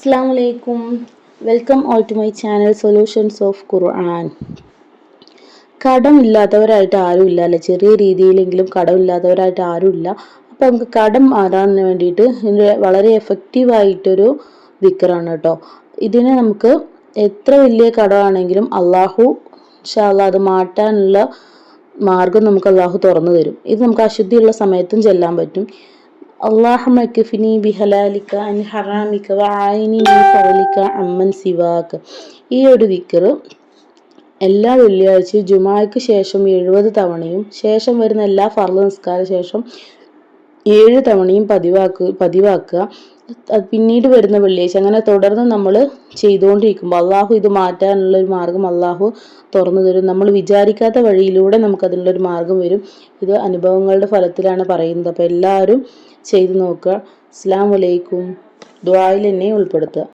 അസ്സാം വലൈക്കും welcome all to my channel solutions of Quran. കടമില്ലാത്തവരായിട്ട് ആരും ഇല്ല അല്ലെ? ചെറിയ രീതിയിലെങ്കിലും കടമില്ലാത്തവരായിട്ട് ആരും ഇല്ല അപ്പം നമുക്ക് കടം മാറാൻ വേണ്ടിയിട്ട് ഇതിന്റെ വളരെ എഫക്റ്റീവായിട്ടൊരു വിക്രാണ് കേട്ടോ. ഇതിനെ നമുക്ക് എത്ര വലിയ കടമാണെങ്കിലും അള്ളാഹു ഷാല്ല അത് മാറ്റാനുള്ള മാർഗം നമുക്ക് അള്ളാഹു തുറന്നു തരും. ഇത് നമുക്ക് അശുദ്ധിയുള്ള സമയത്തും ചെല്ലാൻ പറ്റും. اللهم اكفني بحلالك عن حرامك وعيني من فضلك عمن سواك ഈ ഒരു ദിക്കറ് എല്ലാ വെള്ളിയാഴ്ചയും ജുമായ്ക്ക് ശേഷം എഴുപത് തവണയും ശേഷം വരുന്ന എല്ലാ ഫർള് നിസ്കാര ശേഷം ഏഴ് തവണയും പതിവാക്കുക പതിവാക്കുക അത് പിന്നീട് വരുന്ന വെള്ളിയാഴ്ച അങ്ങനെ തുടർന്ന് നമ്മൾ ചെയ്തുകൊണ്ടിരിക്കുമ്പോൾ അള്ളാഹു ഇത് മാറ്റാനുള്ള ഒരു മാർഗം അള്ളാഹു തുറന്നു തരും നമ്മൾ വിചാരിക്കാത്ത വഴിയിലൂടെ നമുക്ക് അതിനുള്ളൊരു മാർഗം വരും ഇത് അനുഭവങ്ങളുടെ ഫലത്തിലാണ് പറയുന്നത് അപ്പോൾ എല്ലാവരും ചെയ്തു നോക്കുക. അസ്സാം വലൈക്കും ദ്വായിൽ എന്നെ ഉൾപ്പെടുത്തുക.